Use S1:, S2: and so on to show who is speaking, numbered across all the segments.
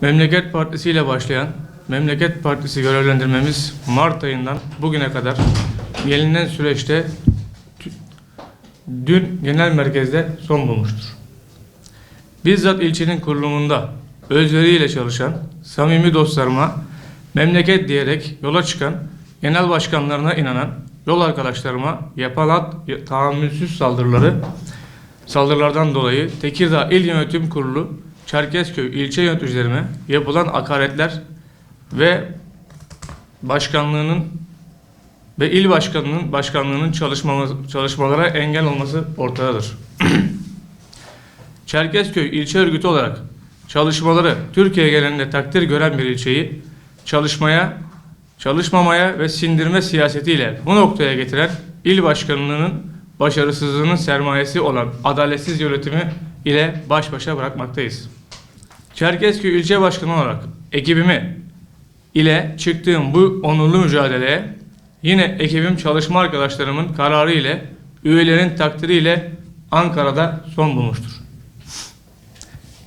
S1: Memleket Partisi ile başlayan Memleket Partisi görevlendirmemiz Mart ayından bugüne kadar gelinen süreçte dün genel merkezde son bulmuştur. Bizzat ilçenin kurulumunda özveriyle çalışan samimi dostlarıma memleket diyerek yola çıkan genel başkanlarına inanan yol arkadaşlarıma yapılan tahammülsüz saldırıları saldırılardan dolayı Tekirdağ İl Yönetim Kurulu Çerkezköy ilçe yöneticilerime yapılan hakaretler ve başkanlığının ve il başkanının başkanlığının çalışmamız, çalışmalara engel olması ortadadır. Çerkezköy ilçe örgütü olarak çalışmaları Türkiye genelinde takdir gören bir ilçeyi çalışmaya, çalışmamaya ve sindirme siyasetiyle bu noktaya getiren il başkanlığının başarısızlığının sermayesi olan adaletsiz yönetimi ile baş başa bırakmaktayız. Çerkezköy ilçe başkanı olarak ekibimi ile çıktığım bu onurlu mücadeleye yine ekibim çalışma arkadaşlarımın kararı ile üyelerin takdiriyle Ankara'da son bulmuştur.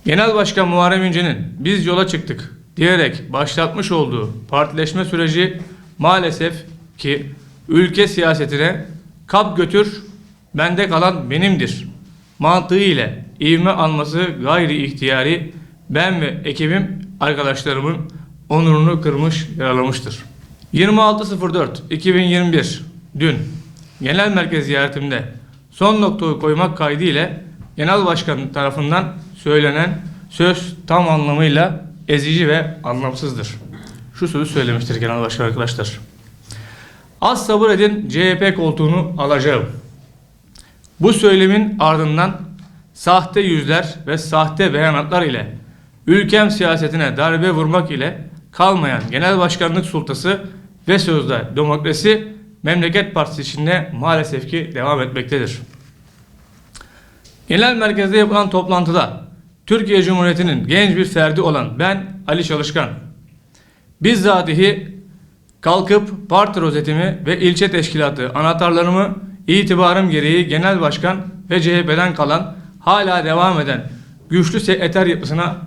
S1: Genel Başkan Muharrem İnce'nin biz yola çıktık diyerek başlatmış olduğu partileşme süreci maalesef ki ülke siyasetine kap götür bende kalan benimdir mantığı ile ivme alması gayri ihtiyari ben ve ekibim arkadaşlarımın onurunu kırmış yaralamıştır. 26.04.2021 dün genel merkez ziyaretimde son noktayı koymak kaydı ile genel başkan tarafından söylenen söz tam anlamıyla ezici ve anlamsızdır. Şu sözü söylemiştir genel başkan arkadaşlar. Az sabır edin CHP koltuğunu alacağım. Bu söylemin ardından sahte yüzler ve sahte beyanatlar ile ülkem siyasetine darbe vurmak ile kalmayan genel başkanlık sultası ve sözde demokrasi memleket partisi içinde maalesef ki devam etmektedir. Genel merkezde yapılan toplantıda Türkiye Cumhuriyeti'nin genç bir ferdi olan ben Ali Çalışkan bizzatihi kalkıp parti rozetimi ve ilçe teşkilatı anahtarlarımı itibarım gereği genel başkan ve CHP'den kalan hala devam eden güçlü sekreter yapısına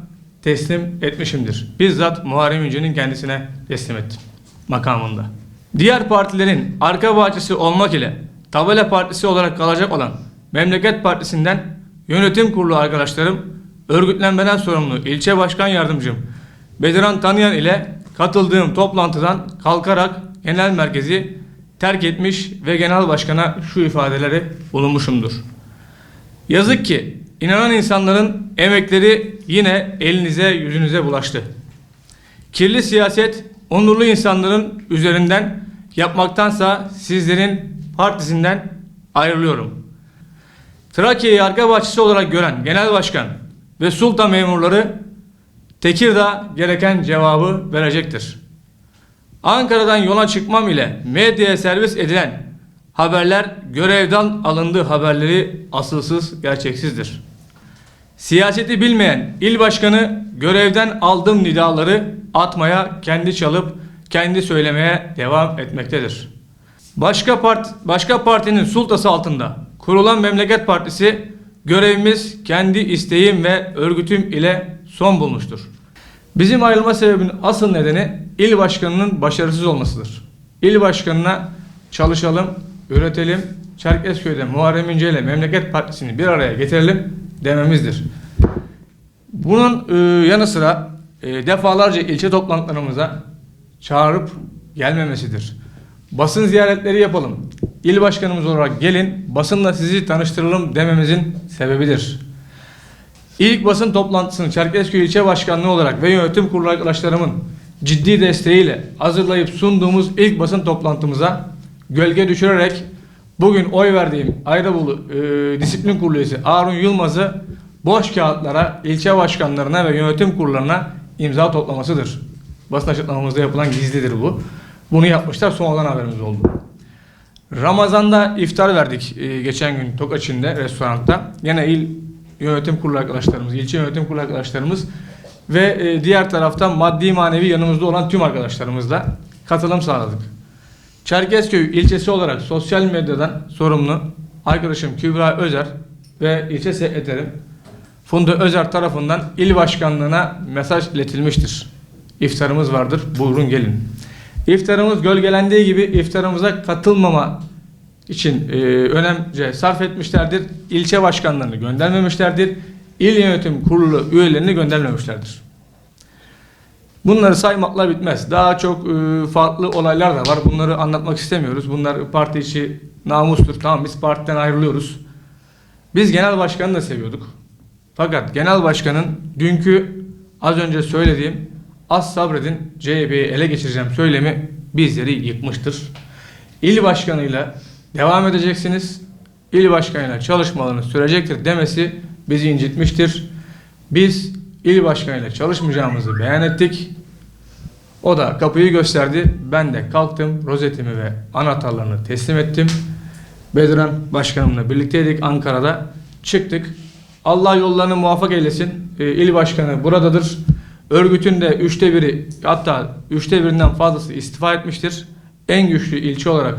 S1: teslim etmişimdir. Bizzat Muharrem İnce'nin kendisine teslim ettim makamında. Diğer partilerin arka bahçesi olmak ile tabela partisi olarak kalacak olan Memleket Partisi'nden yönetim kurulu arkadaşlarım örgütlenmeden sorumlu ilçe başkan yardımcım Bediran Tanıyan ile katıldığım toplantıdan kalkarak genel merkezi terk etmiş ve genel başkana şu ifadeleri bulunmuşumdur. Yazık ki inanan insanların emekleri yine elinize yüzünüze bulaştı. Kirli siyaset onurlu insanların üzerinden yapmaktansa sizlerin partisinden ayrılıyorum. Trakya'yı arka bahçesi olarak gören genel başkan ve sultan memurları Tekirdağ gereken cevabı verecektir. Ankara'dan yola çıkmam ile medyaya servis edilen haberler görevden alındığı haberleri asılsız gerçeksizdir. Siyaseti bilmeyen il başkanı görevden aldığım nidaları atmaya, kendi çalıp kendi söylemeye devam etmektedir. Başka part başka partinin sultası altında kurulan Memleket Partisi görevimiz kendi isteğim ve örgütüm ile son bulmuştur. Bizim ayrılma sebebinin asıl nedeni il başkanının başarısız olmasıdır. İl başkanına çalışalım, üretelim, Çerkezköy'de Muharrem İnce ile Memleket Partisi'ni bir araya getirelim dememizdir. Bunun e, yanı sıra e, defalarca ilçe toplantılarımıza çağırıp gelmemesidir. Basın ziyaretleri yapalım. İl başkanımız olarak gelin, basınla sizi tanıştıralım dememizin sebebidir. İlk basın toplantısını Çerkezköy İlçe Başkanlığı olarak ve yönetim kurulu arkadaşlarımın ciddi desteğiyle hazırlayıp sunduğumuz ilk basın toplantımıza gölge düşürerek bugün oy verdiğim Ayrabolu e, Disiplin Kurulu üyesi Harun Yılmaz'ı boş kağıtlara, ilçe başkanlarına ve yönetim kurullarına imza toplamasıdır. Basın açıklamamızda yapılan gizlidir bu. Bunu yapmışlar sonradan haberimiz oldu. Ramazan'da iftar verdik e, geçen gün Tokaçin'de restoranda. Yine il yönetim kurulu arkadaşlarımız, ilçe yönetim kurulu arkadaşlarımız ve e, diğer taraftan maddi manevi yanımızda olan tüm arkadaşlarımızla katılım sağladık. Çerkezköy ilçesi olarak sosyal medyadan sorumlu arkadaşım Kübra Özer ve ilçe sekreterim Funda Özer tarafından il başkanlığına mesaj iletilmiştir. İftarımız vardır. Buyurun gelin. İftarımız gölgelendiği gibi iftarımıza katılmama için e, önemce sarf etmişlerdir. İlçe başkanlarını göndermemişlerdir. İl yönetim kurulu üyelerini göndermemişlerdir. Bunları saymakla bitmez. Daha çok e, farklı olaylar da var. Bunları anlatmak istemiyoruz. Bunlar parti içi namustur. Tamam biz partiden ayrılıyoruz. Biz genel başkanı da seviyorduk. Fakat genel başkanın dünkü az önce söylediğim az sabredin CHP'yi ele geçireceğim söylemi bizleri yıkmıştır. İl başkanıyla devam edeceksiniz. İl başkanıyla çalışmalarını sürecektir demesi bizi incitmiştir. Biz il başkanıyla çalışmayacağımızı beyan ettik. O da kapıyı gösterdi. Ben de kalktım. Rozetimi ve anahtarlarını teslim ettim. Bedran başkanımla birlikteydik Ankara'da. Çıktık. Allah yollarını muvaffak eylesin. Ee, il başkanı buradadır. Örgütün de üçte biri hatta üçte birinden fazlası istifa etmiştir. En güçlü ilçe olarak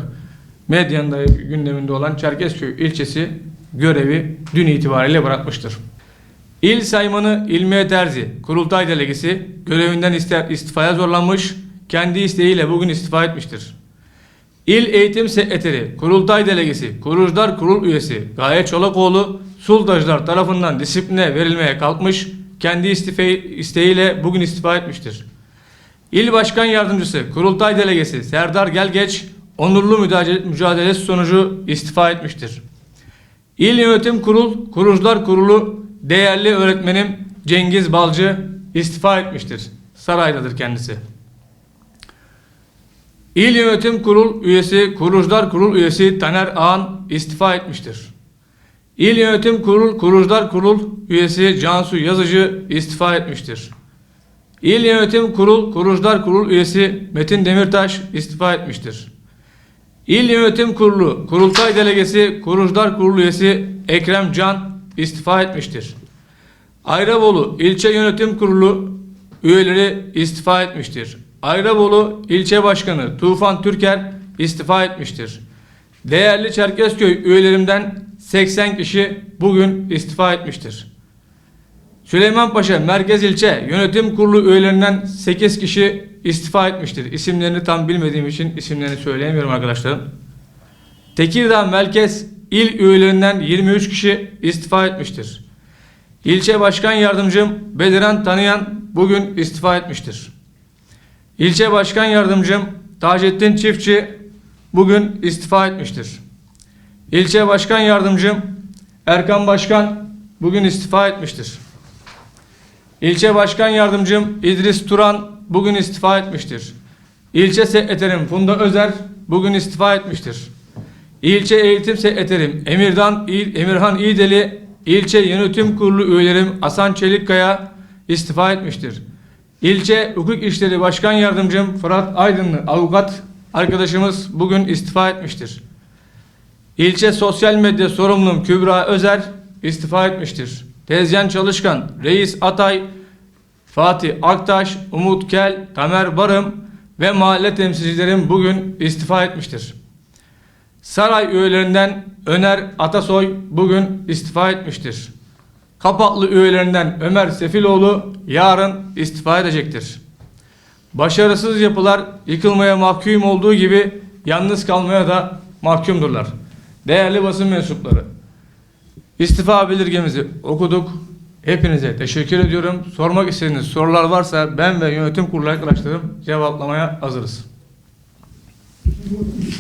S1: medyanın da gündeminde olan Çerkezköy ilçesi görevi dün itibariyle bırakmıştır. İl saymanı İlmiye Terzi, kurultay delegesi görevinden istifaya zorlanmış, kendi isteğiyle bugün istifa etmiştir. İl Eğitim Sekreteri, Kurultay Delegesi, Kurucular Kurul Üyesi Gaye Çolakoğlu, Suldacılar tarafından disipline verilmeye kalkmış, kendi istife- isteğiyle bugün istifa etmiştir. İl Başkan Yardımcısı, Kurultay Delegesi Serdar Gelgeç, onurlu mücadele- mücadelesi sonucu istifa etmiştir. İl Yönetim Kurul, Kurucular Kurulu değerli öğretmenim Cengiz Balcı istifa etmiştir. Saraydadır kendisi. İl Yönetim Kurul üyesi, Kurucular Kurul üyesi Taner Ağan istifa etmiştir. İl Yönetim Kurul, Kurucular Kurul üyesi Cansu Yazıcı istifa etmiştir. İl Yönetim Kurul, Kurucular Kurul üyesi Metin Demirtaş istifa etmiştir. İl Yönetim Kurulu, Kurultay Delegesi, Kurucular Kurulu üyesi Ekrem Can istifa etmiştir. Ayrabolu İlçe Yönetim Kurulu üyeleri istifa etmiştir. Ayrabolu İlçe Başkanı Tufan Türker istifa etmiştir. Değerli Çerkezköy üyelerimden 80 kişi bugün istifa etmiştir. Süleymanpaşa Merkez İlçe Yönetim Kurulu üyelerinden 8 kişi istifa etmiştir. İsimlerini tam bilmediğim için isimlerini söyleyemiyorum arkadaşlarım. Tekirdağ Merkez İl üyelerinden 23 kişi istifa etmiştir. İlçe Başkan Yardımcım Bediran Tanıyan bugün istifa etmiştir. İlçe Başkan Yardımcım Taceddin Çiftçi bugün istifa etmiştir. İlçe Başkan Yardımcım Erkan Başkan bugün istifa etmiştir. İlçe Başkan Yardımcım İdris Turan bugün istifa etmiştir. İlçe Sekreterim Funda Özer bugün istifa etmiştir. İlçe Eğitim Sekreterim Emirdan İ- Emirhan İdeli, İlçe Yönetim Kurulu üyelerim Hasan Çelikkaya istifa etmiştir. İlçe Hukuk İşleri Başkan Yardımcım Fırat Aydınlı avukat arkadaşımız bugün istifa etmiştir. İlçe Sosyal Medya Sorumlum Kübra Özer istifa etmiştir. Tezcan Çalışkan, Reis Atay, Fatih Aktaş, Umut Kel, Tamer Barım ve mahalle temsilcilerim bugün istifa etmiştir. Saray üyelerinden Öner Atasoy bugün istifa etmiştir. Kapaklı üyelerinden Ömer Sefiloğlu yarın istifa edecektir. Başarısız yapılar yıkılmaya mahkum olduğu gibi yalnız kalmaya da mahkumdurlar. Değerli basın mensupları, istifa bildirgemizi okuduk. Hepinize teşekkür ediyorum. Sormak istediğiniz sorular varsa ben ve yönetim kurulu arkadaşlarım cevaplamaya hazırız.